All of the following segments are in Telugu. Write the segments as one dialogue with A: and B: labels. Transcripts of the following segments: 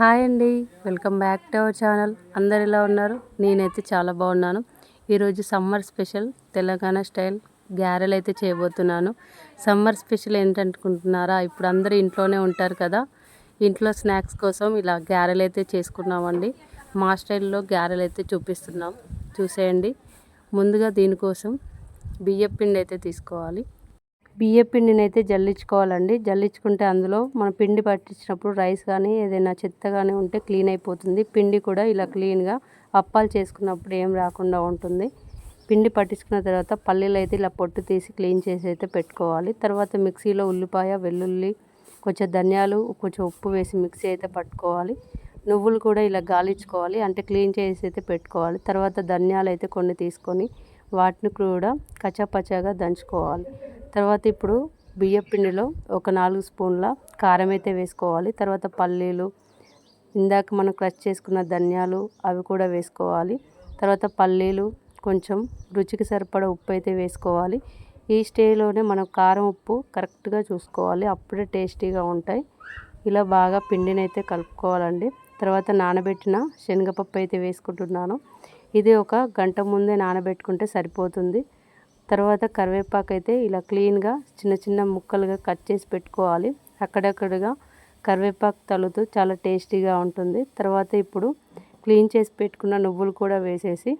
A: హాయ్ అండి. Welcome back to our channel. అందరు ఎలా ఉన్నారు? నేనైతే చాలా బాగున్నాను. ఈరోజు సమ్మర్ స్పెషల్ తెలంగాణ స్టైల్ గ్యారెలు అయితే చేయబోతున్నాను. సమ్మర్ స్పెషల్ ఏంటనుకుంటున్నారా? ఇప్పుడు అందరూ ఇంట్లోనే ఉంటారు కదా. ఇంట్లో స్నాక్స్ కోసం ఇలా గ్యారెలు అయితే చేసుకున్నామండి. మా స్టైల్లో గ్యారెలు అయితే చూపిస్తున్నాం. చూసేయండి. ముందుగా దీనికోసం బియ్యం పిండి అయితే తీసుకోవాలి. బియ్య పిండిని అయితే జల్లించుకోవాలండి. జల్లించుకుంటే అందులో మన పిండి పట్టించినప్పుడు రైస్ కానీ ఏదైనా చెత్త కానీ ఉంటే క్లీన్ అయిపోతుంది. పిండి కూడా ఇలా క్లీన్గా అప్పాలు చేసుకున్నప్పుడు ఏం రాకుండా ఉంటుంది. పిండి పట్టించుకున్న తర్వాత పల్లీలు అయితే ఇలా పొట్టు తీసి క్లీన్ చేసి అయితే పెట్టుకోవాలి. తర్వాత మిక్సీలో ఉల్లిపాయ వెల్లుల్లి కొంచెం ధనియాలు కొంచెం ఉప్పు వేసి మిక్సీ అయితే పట్టుకోవాలి. నువ్వులు కూడా ఇలా గాలించుకోవాలి. అంటే క్లీన్ చేసి అయితే పెట్టుకోవాలి. తర్వాత ధనియాలు అయితే కొన్ని తీసుకొని వాటిని కూడా కచ్చాపచ్చాగా దంచుకోవాలి. తర్వాత ఇప్పుడు బియ్యం పిండిలో ఒక నాలుగు స్పూన్ల కారం అయితే వేసుకోవాలి. తర్వాత పల్లీలు ఇందాక మనం క్రష్ చేసుకున్న ధనియాలు అవి కూడా వేసుకోవాలి. తర్వాత పల్లీలు కొంచెం రుచికి సరిపడ ఉప్పు అయితే వేసుకోవాలి. ఈ స్టేజ్లోనే మనం కారం ఉప్పు కరెక్ట్గా చూసుకోవాలి. అప్పుడే టేస్టీగా ఉంటాయి. ఇలా బాగా పిండిని అయితే కలుపుకోవాలండి. తర్వాత నానబెట్టిన శనగపప్పు అయితే వేసుకుంటున్నాను. ఇది ఒక గంట ముందే నానబెట్టుకుంటే సరిపోతుంది. తర్వాత కరివేపాకు అయితే ఇలా క్లీన్గా చిన్న చిన్న ముక్కలుగా కట్ చేసి పెట్టుకోవాలి. అక్కడక్కడగా కరివేపాకు తలుతూ చాలా టేస్టీగా ఉంటుంది. తర్వాత ఇప్పుడు క్లీన్ చేసి పెట్టుకున్న నువ్వులు కూడా వేసేసి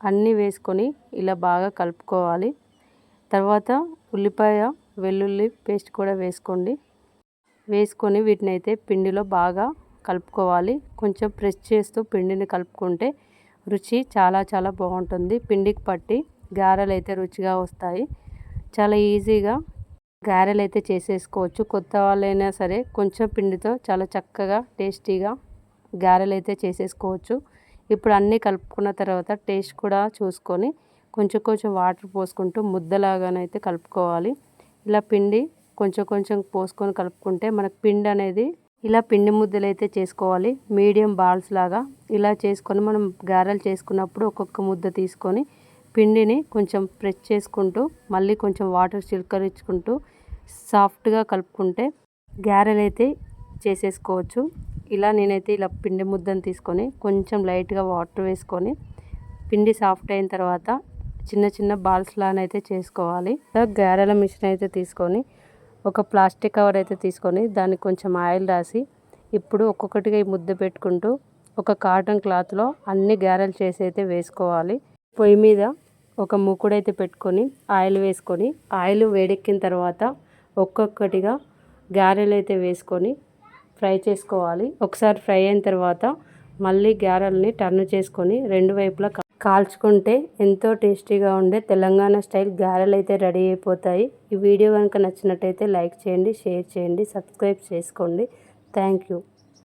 A: అన్నీ వేసుకొని ఇలా బాగా కలుపుకోవాలి. తర్వాత ఉల్లిపాయ వెల్లుల్లి పేస్ట్ కూడా వేసుకోండి. వేసుకొని వీటిని అయితే పిండిలో బాగా కలుపుకోవాలి. కొంచెం ప్రెస్ చేస్తూ పిండిని కలుపుకుంటే రుచి చాలా చాలా బాగుంటుంది. పిండికి పట్టి గారెలు అయితే రుచిగా వస్తాయి. చాలా ఈజీగా గారెలు అయితే చేసేసుకోవచ్చు. కొత్త వాళ్ళైనా సరే కొంచెం పిండితో చాలా చక్కగా టేస్టీగా గారెలు అయితే చేసేసుకోవచ్చు. ఇప్పుడు అన్నీ కలుపుకున్న తర్వాత టేస్ట్ కూడా చూసుకొని కొంచెం కొంచెం వాటర్ పోసుకుంటూ ముద్దలాగానైతే కలుపుకోవాలి. ఇలా పిండి కొంచెం కొంచెం పోసుకొని కలుపుకుంటే మనకు పిండి అనేది ఇలా పిండి ముద్దలు అయితే చేసుకోవాలి. మీడియం బాల్స్ లాగా ఇలా చేసుకొని మనం గారెలు చేసుకున్నప్పుడు ఒక్కొక్క ముద్ద తీసుకొని పిండిని కొంచెం ప్రెస్ చేసుకుంటూ మళ్ళీ కొంచెం వాటర్ చిలకరించుకుంటూ సాఫ్ట్గా కలుపుకుంటే గారెలు అయితే చేసేసుకోవచ్చు. ఇలా నేనైతే ఇలా పిండి ముద్దను తీసుకొని కొంచెం లైట్గా వాటర్ వేసుకొని పిండి సాఫ్ట్ అయిన తర్వాత చిన్న చిన్న బాల్స్ లానైతే చేసుకోవాలి. గారెల మిషన్ అయితే తీసుకొని ఒక ప్లాస్టిక్ కవర్ అయితే తీసుకొని దానికి కొంచెం ఆయిల్ రాసి ఇప్పుడు ఒక్కొక్కటిగా ఈ ముద్ద పెట్టుకుంటూ ఒక కాటన్ క్లాత్లో అన్ని గారెలు చేసి అయితే వేసుకోవాలి. పొయ్యి మీద ఒక ముక్కుడైతే పెట్టుకొని ఆయిల్ వేసుకొని ఆయిల్ వేడెక్కిన తర్వాత ఒక్కొక్కటిగా గారెలు అయితే వేసుకొని ఫ్రై చేసుకోవాలి. ఒకసారి ఫ్రై అయిన తర్వాత మళ్ళీ గారెల్ని టర్న్ చేసుకొని రెండు వైపులా కాల్చుకుంటే ఎంతో టేస్టీగా ఉండే తెలంగాణ స్టైల్ గారెలు అయితే రెడీ అయిపోతాయి. ఈ వీడియో కనుక నచ్చినట్టయితే లైక్ చేయండి షేర్ చేయండి సబ్స్క్రైబ్ చేసుకోండి. Thank you.